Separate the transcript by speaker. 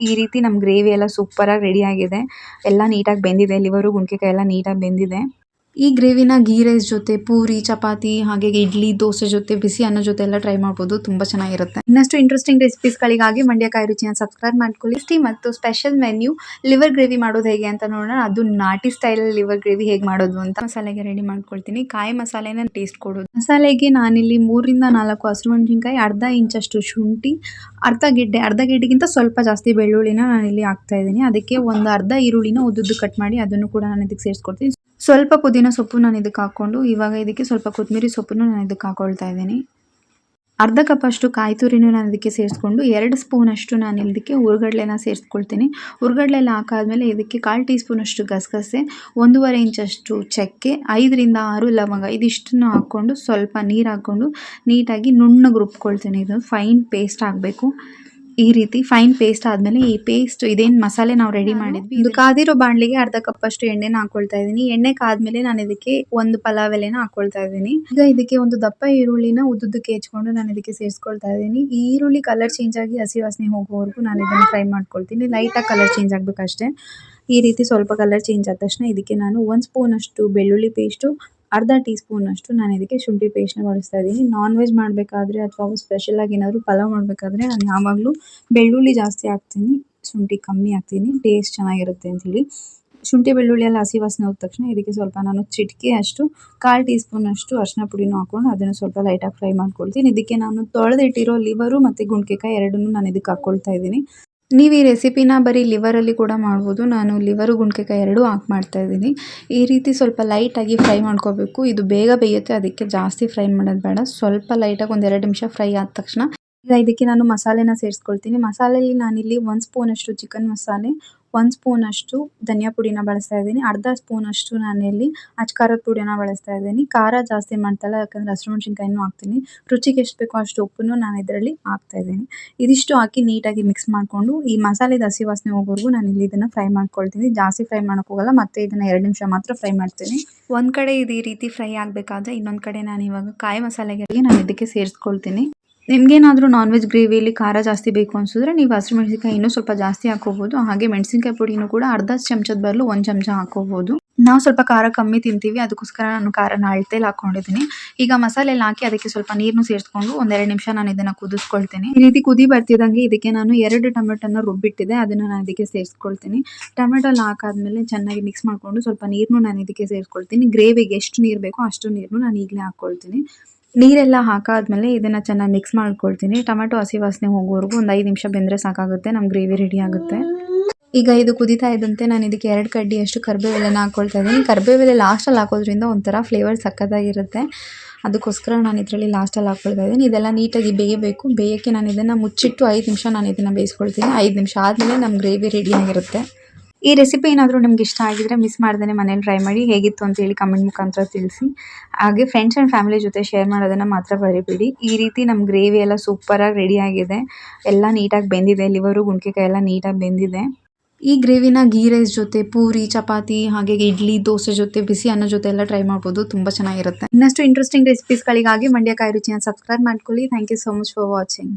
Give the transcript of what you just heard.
Speaker 1: ಈ ರೀತಿ ನಮ್ಮ ಗ್ರೇವಿ ಎಲ್ಲ ಸೂಪರಾಗಿ ರೆಡಿ ಆಗಿದೆ. ಎಲ್ಲ ನೀಟಾಗಿ ಬೆಂದಿದೆ. ಲಿವರು ಗುಂಡ್ಕೆಕಾಯಿ ಎಲ್ಲ ನೀಟಾಗಿ ಬೆಂದಿದೆ. ಈ ಗ್ರೇವಿನ ಗೀ ರೈಸ್ ಜೊತೆ ಪೂರಿ, ಚಪಾತಿ, ಹಾಗೆ ಇಡ್ಲಿ, ದೋಸೆ ಜೊತೆ ಬಿಸಿ ಅನ್ನ ಜೊತೆ ಎಲ್ಲ ಟ್ರೈ ಮಾಡಬಹುದು ತುಂಬಾ ಚೆನ್ನಾಗಿರುತ್ತೆ. ಇನ್ನಷ್ಟು ಇಂಟ್ರೆಸ್ಟಿಂಗ್ ರೆಸಿಪೀಸ್ಗಳಿಗಾಗಿ ಮಂಡ್ಯ ಕಾಯಿ ರುಚಿನ ಸಬ್ಸ್ಕ್ರೈಬ್ ಮಾಡ್ಕೊಳ್ಳಿ. ಟೇಸ್ಟಿ ಮತ್ತು ಸ್ಪೆಷಲ್ ಮೆನ್ಯೂ ಲಿವರ್ ಗ್ರೇವಿ ಮಾಡೋದು ಹೇಗೆ ಅಂತ ನೋಡೋಣ. ಅದು ನಾಟಿ ಸ್ಟೈಲ್ ಲಿವರ್ ಗ್ರೇವಿ ಹೇಗೆ ಮಾಡೋದು ಅಂತ ಮಸಾಲೆಗೆ ರೆಡಿ ಮಾಡ್ಕೊಳ್ತೀನಿ. ಕಾಯಿ ಮಸಾಲೆನ ಟೇಸ್ಟ್ ಕೊಡೋದು. ಮಸಾಲೆಗೆ ನಾನಿಲ್ಲಿ ಮೂರಿಂದ ನಾಲ್ಕು ಹಸಿರು ಮೆಣಸಿನ್ಕಾಯಿ ಅರ್ಧ ಇಂಚಷ್ಟು ಶುಂಠಿ, ಅರ್ಧ ಗೆಡ್ಡೆ, ಅರ್ಧ ಗೆಡ್ಡೆಗಿಂತ ಸ್ವಲ್ಪ ಜಾಸ್ತಿ ಬೆಳ್ಳುಳ್ಳಿನ ನಾನಿಲ್ಲಿ ಹಾಕ್ತಾ ಇದ್ದೀನಿ. ಅದಕ್ಕೆ ಒಂದು ಅರ್ಧ ಈರುಳ್ಳಿನ ಉದ್ದುದ್ದು ಕಟ್ ಮಾಡಿ ಅದನ್ನು ಕೂಡ ನಾನು ಇದಕ್ಕೆ ಸೇರಿಸ್ಕೊಡ್ತೀನಿ. ಸ್ವಲ್ಪ ಪುದೀನ ಸೊಪ್ಪು ನಾನು ಇದಕ್ಕೆ ಹಾಕ್ಕೊಂಡು, ಇವಾಗ ಇದಕ್ಕೆ ಸ್ವಲ್ಪ ಕೊತ್ತಂಬರಿ ಸೊಪ್ಪನ್ನು ನಾನು ಇದಕ್ಕೆ ಹಾಕ್ಕೊಳ್ತಾ ಇದ್ದೀನಿ. ಅರ್ಧ ಕಪ್ಪಷ್ಟು ಕಾಯಿ ತುರಿನೂ ನಾನು ಇದಕ್ಕೆ ಸೇರಿಸ್ಕೊಂಡು, ಎರಡು ಸ್ಪೂನಷ್ಟು ನಾನು ಇದಕ್ಕೆ ಹುರ್ಗಡ್ಲೆನ ಸೇರಿಸ್ಕೊಳ್ತೀನಿ. ಹುರ್ಗಡ್ಲೆಲ್ಲ ಹಾಕಾದ್ಮೇಲೆ ಇದಕ್ಕೆ ಕಾಲು ಟೀ ಸ್ಪೂನಷ್ಟು ಗಸಗಸೆ, ಒಂದೂವರೆ ಇಂಚಷ್ಟು ಚಕ್ಕೆ, ಐದರಿಂದ ಆರು ಲವಂಗ, ಇದಿಷ್ಟನ್ನು ಹಾಕ್ಕೊಂಡು ಸ್ವಲ್ಪ ನೀರು ಹಾಕ್ಕೊಂಡು ನೀಟಾಗಿ ನುಣ್ಣಗೆ ರುಬ್ಕೊಳ್ತೀನಿ. ಇದು ಫೈನ್ ಪೇಸ್ಟ್ ಆಗಬೇಕು. ಈ ರೀತಿ ಫೈನ್ ಪೇಸ್ಟ್ ಆದಮೇಲೆ ಈ ಪೇಸ್ಟ್ ಇದೇನು ಮಸಾಲೆ ನಾವು ರೆಡಿ ಮಾಡಿದ್ವಿ. ಇದು ಕಾದಿರೋ ಬಾಣಲಿಗೆ ಅರ್ಧ ಕಪ್ ಅಷ್ಟು ಎಣ್ಣೆನ ಹಾಕೊಳ್ತಾ ಇದ್ದೀನಿ. ಎಣ್ಣೆ ಕಾದ್ಮೇಲೆ ನಾನು ಇದಕ್ಕೆ ಒಂದು ಪಲಾವ್ ಎಲೆನ ಹಾಕೊಳ್ತಾ ಇದ್ದೀನಿ. ಈಗ ಇದಕ್ಕೆ ಒಂದು ದಪ್ಪ ಈರುಳ್ಳಿನ ಉದ್ದುದ್ದಕ್ಕೆ ಹೆಚ್ಕೊಂಡು ನಾನು ಇದಕ್ಕೆ ಸೇರಿಸ್ಕೊಳ್ತಾ ಇದ್ದೀನಿ. ಈ ಈರುಳ್ಳಿ ಕಲರ್ ಚೇಂಜ್ ಆಗಿ ಹಸಿ ವಾಸನೆ ಹೋಗೋವರೆಗೂ ನಾನು ಇದನ್ನು ಫ್ರೈ ಮಾಡ್ಕೊಳ್ತೀನಿ. ಲೈಟಾಗಿ ಕಲರ್ ಚೇಂಜ್ ಆಗಬೇಕಷ್ಟೇ. ಈ ರೀತಿ ಸ್ವಲ್ಪ ಕಲರ್ ಚೇಂಜ್ ಆದ ತಕ್ಷಣ ಇದಕ್ಕೆ ನಾನು ಒಂದು ಸ್ಪೂನಷ್ಟು ಬೆಳ್ಳುಳ್ಳಿ ಪೇಸ್ಟು ಅರ್ಧ ಟೀ ಸ್ಪೂನಷ್ಟು ನಾನು ಇದಕ್ಕೆ ಶುಂಠಿ ಪೇಸ್ಟ್ನ ಬಳಸ್ತಾ ಇದ್ದೀನಿ. ನಾನ್ ವೆಜ್ ಮಾಡಬೇಕಾದ್ರೆ ಅಥವಾ ಸ್ಪೆಷಲಾಗಿ ಏನಾದರೂ ಪಲಾವ್ ಮಾಡಬೇಕಾದ್ರೆ ನಾನು ಯಾವಾಗಲೂ ಬೆಳ್ಳುಳ್ಳಿ ಜಾಸ್ತಿ ಹಾಕ್ತೀನಿ. ಶುಂಠಿ ಕಮ್ಮಿ ಹಾಕ್ತೀನಿ. ಟೇಸ್ಟ್ ಚೆನ್ನಾಗಿರುತ್ತೆ ಅಂಥೇಳಿ ಶುಂಠಿ, ಬೆಳ್ಳುಳ್ಳಿ ಎಲ್ಲ ಹಸಿ ವಾಸನೆ ಹೋದ ತಕ್ಷಣ ಇದಕ್ಕೆ ಸ್ವಲ್ಪ ನಾನು ಚಿಟಿಕೆ ಅಷ್ಟು, ಕಾಲು ಟೀ ಸ್ಪೂನಷ್ಟು ಅರಿಶಿನ ಪುಡಿನೂ ಹಾಕ್ಕೊಂಡು ಅದನ್ನು ಸ್ವಲ್ಪ ಲೈಟಾಗಿ ಫ್ರೈ ಮಾಡ್ಕೊಳ್ತೀನಿ. ಇದಕ್ಕೆ ನಾನು ತೊಳೆದಿಟ್ಟಿರೋ ಲಿವರು ಮತ್ತು ಗುಂಡ್ಕೆಕಾಯಿ ಎರಡನ್ನೂ ನಾನು ಇದಕ್ಕೆ ಹಾಕ್ಕೊಳ್ತಾ ಇದ್ದೀನಿ. ನೀವು ಈ ರೆಸಿಪಿನ ಬರೀ ಲಿವರಲ್ಲಿ ಕೂಡ ಮಾಡ್ಬೋದು. ನಾನು ಲಿವರು ಗುಂಡ್ಕೆಕಾಯಿ ಎರಡೂ ಹಾಕಿ ಮಾಡ್ತಾ ಇದ್ದೀನಿ. ಈ ರೀತಿ ಸ್ವಲ್ಪ ಲೈಟಾಗಿ ಫ್ರೈ ಮಾಡ್ಕೋಬೇಕು. ಇದು ಬೇಗ ಬೇಯುತ್ತೆ, ಅದಕ್ಕೆ ಜಾಸ್ತಿ ಫ್ರೈ ಮಾಡೋದು ಬೇಡ. ಸ್ವಲ್ಪ ಲೈಟಾಗಿ ಒಂದು ಎರಡು ನಿಮಿಷ ಫ್ರೈ ಆದ ತಕ್ಷಣ. ಈಗ ಇದಕ್ಕೆ ನಾನು ಮಸಾಲೆನ ಸೇರಿಸ್ಕೊಳ್ತೀನಿ. ಮಸಾಲೆಯಲ್ಲಿ ನಾನಿಲ್ಲಿ ಒಂದು ಸ್ಪೂನಷ್ಟು ಚಿಕನ್ ಮಸಾಲೆ ಒಂದು ಸ್ಪೂನಷ್ಟು ಧನಿಯಾ ಪುಡಿನ ಬಳಸ್ತಾ ಇದ್ದೀನಿ. ಅರ್ಧ ಸ್ಪೂನ್ ಅಷ್ಟು ನಾನಿಲ್ಲಿ ಅಚ್ಚ ಖಾರದ ಪುಡಿನ ಬಳಸ್ತಾ ಇದ್ದೀನಿ. ಖಾರ ಜಾಸ್ತಿ ಮಾಡ್ತಾಯಿಲ್ಲ ಯಾಕಂದ್ರೆ ಹಸಿರು ಮೆಣಸಿನ್ಕಾಯಿನೂ ಹಾಕ್ತೀನಿ. ರುಚಿಗೆ ಎಷ್ಟು ಬೇಕೋ ಅಷ್ಟು ಉಪ್ಪನ್ನು ನಾನು ಇದರಲ್ಲಿ ಹಾಕ್ತಾ ಇದ್ದೀನಿ. ಇದಿಷ್ಟು ಹಾಕಿ ನೀಟಾಗಿ ಮಿಕ್ಸ್ ಮಾಡಿಕೊಂಡು, ಈ ಮಸಾಲೆದ ಹಸಿ ವಾಸನೆ ಹೋಗೋವರೆಗೂ ನಾನು ಇಲ್ಲಿ ಇದನ್ನು ಫ್ರೈ ಮಾಡ್ಕೊಳ್ತೀನಿ. ಜಾಸ್ತಿ ಫ್ರೈ ಮಾಡೋಕ್ಕೆ ಹೋಗಲ್ಲ, ಮತ್ತೆ ಇದನ್ನು ಎರಡು ನಿಮಿಷ ಮಾತ್ರ ಫ್ರೈ ಮಾಡ್ತೀನಿ. ಒಂದು ಕಡೆ ಇದು ರೀತಿ ಫ್ರೈ ಆಗಬೇಕಾದ್ರೆ ಇನ್ನೊಂದು ಕಡೆ ನಾನು ಇವಾಗ ಕಾಯಿ ಮಸಾಲೆಗೆ ನಾನು ಇದಕ್ಕೆ ಸೇರಿಸ್ಕೊಳ್ತೀನಿ. ನಿಮಗೇನಾದರೂ ನಾನ್ ವೆಜ್ ಗ್ರೇವಿಯಲ್ಲಿ ಖಾರ ಜಾಸ್ತಿ ಬೇಕು ಅನಿಸಿದ್ರೆ ನೀವು ಹಸಿರು ಮೆಣಸಿನ್ಕಾಯಿ ಇನ್ನೂ ಸ್ವಲ್ಪ ಜಾಸ್ತಿ ಹಾಕೋಬೋದು ಹಾಗೆ ಮೆಣಸಿನಕಾಯಿ ಪುಡಿನೂ ಕೂಡ ಅರ್ಧ ಚಮಚದ ಬರಲು ಒಂದು ಚಮಚ ಹಾಕೋಬೋದು ನಾವು ಸ್ವಲ್ಪ ಖಾರ ಕಮ್ಮಿ ತಿಂತೀವಿ. ಅದಕ್ಕೋಸ್ಕರ ನಾನು ಖಾರನ ಅಳತೆಲಿ ಹಾಕೊಂಡಿದ್ದೀನಿ. ಈಗ ಮಸಾಲೆಲ್ಲ ಹಾಕಿ ಅದಕ್ಕೆ ಸ್ವಲ್ಪ ನೀರನ್ನು ಸೇರಿಸ್ಕೊಂಡು ಒಂದೆರಡು ನಿಮಿಷ ನಾನು ಇದನ್ನು ಕುದಿಸ್ಕೊಳ್ತೀನಿ. ಈ ರೀತಿ ಕುದಿ ಬರ್ತಿದ್ದಂಗೆ ಇದಕ್ಕೆ ನಾನು ಎರಡು ಟೊಮೆಟೊನ ರುಬ್ಬಿಟ್ಟಿದೆ. ಅದನ್ನು ನಾನು ಇದಕ್ಕೆ ಸೇರಿಸ್ಕೊಳ್ತೀನಿ. ಟೊಮೆಟೊ ಹಾಕಾದ್ಮೇಲೆ ಚೆನ್ನಾಗಿ ಮಿಕ್ಸ್ ಮಾಡಿಕೊಂಡು ಸ್ವಲ್ಪ ನೀರನ್ನು ನಾನು ಇದಕ್ಕೆ ಸೇರಿಸ್ಕೊಳ್ತೀನಿ. ಗ್ರೇವಿಗೆ ಎಷ್ಟು ನೀರು ಬೇಕೋ ಅಷ್ಟು ನೀರನ್ನು ನಾನು ಈಗಲೇ ಹಾಕ್ಕೊಳ್ತೀನಿ. ನೀರೆಲ್ಲ ಹಾಕಾದ್ಮೇಲೆ ಇದನ್ನು ಚೆನ್ನಾಗಿ ಮಿಕ್ಸ್ ಮಾಡ್ಕೊಳ್ತೀನಿ. ಟೊಮೆಟೊ, ಹಸಿ ವಾಸನೆ ಹೋಗೋವರೆಗೂ ಒಂದು ಐದು ನಿಮಿಷ ಬೆಂದರೆ ಸಾಕಾಗುತ್ತೆ ನಮ್ಮ ಗ್ರೇವಿ ರೆಡಿ ಆಗುತ್ತೆ. ಈಗ ಇದು ಕುದಿತಾ ಇದ್ದಂತೆ ನಾನು ಇದಕ್ಕೆ ಎರಡು ಕಡ್ಡಿಯಷ್ಟು ಕರಿಬೇವೆಲೆನ ಹಾಕ್ಕೊಳ್ತಾ ಇದ್ದೀನಿ. ಕರಿಬೇವೆಲೆ ಲಾಸ್ಟಲ್ಲಿ ಹಾಕೋದ್ರಿಂದ ಒಂಥರ ಫ್ಲೇವರ್ ಸಕ್ಕತ್ತಾಗಿರುತ್ತೆ ಅದಕ್ಕೋಸ್ಕರ ನಾನು ಇದರಲ್ಲಿ ಲಾಸ್ಟಲ್ಲಿ ಹಾಕ್ಕೊಳ್ತಾ ಇದ್ದೀನಿ. ಇದೆಲ್ಲ ನೀಟಾಗಿ ಬೇಯಬೇಕು. ಬೇಯೋಕ್ಕೆ ನಾನು ಇದನ್ನು ಮುಚ್ಚಿಟ್ಟು ಐದು ನಿಮಿಷ ನಾನು ಇದನ್ನು ಬೇಯಿಸ್ಕೊಳ್ತೀನಿ. ಐದು ನಿಮಿಷ ಆದಮೇಲೆ ನಮ್ಮ ಗ್ರೇವಿ ರೆಡಿಯಾಗಿರುತ್ತೆ ಈ ರೆಸಿಪಿ ಏನಾದರೂ ನಿಮ್ಗೆ ಇಷ್ಟ ಆಗಿದ್ರೆ ಮಿಸ್ ಮಾಡ್ದೇ ಮನೇಲಿ ಟ್ರೈ ಮಾಡಿ ಹೇಗಿತ್ತು ಅಂತ ಹೇಳಿ ಕಮೆಂಟ್ ಮುಖಾಂತರ ತಿಳಿಸಿ. ಹಾಗೆ ಫ್ರೆಂಡ್ಸ್ ಆ್ಯಂಡ್ ಫ್ಯಾಮಿಲಿ ಜೊತೆ ಶೇರ್ ಮಾಡೋದನ್ನು ಮಾತ್ರ ಬರಿಬೇಡಿ ಈ ರೀತಿ ನಮ್ಮ ಗ್ರೇವಿ ಎಲ್ಲ ಸೂಪರಾಗಿ ರೆಡಿ ಆಗಿದೆ. ಎಲ್ಲ ನೀಟಾಗಿ ಬೆಂದಿದೆ. ಲಿವರು ಗುಂಡ್ಕೆಕಾಯಿ ಎಲ್ಲ ನೀಟಾಗಿ ಬೆಂದಿದೆ. ಈ ಗ್ರೇವಿನ ಗೀ ರೈಸ್ ಜೊತೆ, ಪೂರಿ, ಚಪಾತಿ, ಹಾಗೆ ಇಡ್ಲಿ, ದೋಸೆ ಜೊತೆ, ಬಿಸಿ ಅನ್ನ ಜೊತೆ ಎಲ್ಲ ಟ್ರೈ ಮಾಡ್ಬೋದು. ತುಂಬ ಚೆನ್ನಾಗಿರುತ್ತೆ. ಇನ್ನಷ್ಟು ಇಂಟ್ರೆಸ್ಟಿಂಗ್ ರೆಸಿಪೀಸ್ಗಳಿಗಾಗಿ ಮಂಡ್ಯ ಕಾಯಿ ರುಚಿನ ಸಬ್ಸ್ಕ್ರೈಬ್ ಮಾಡ್ಕೊಳ್ಳಿ. Thank you so much for watching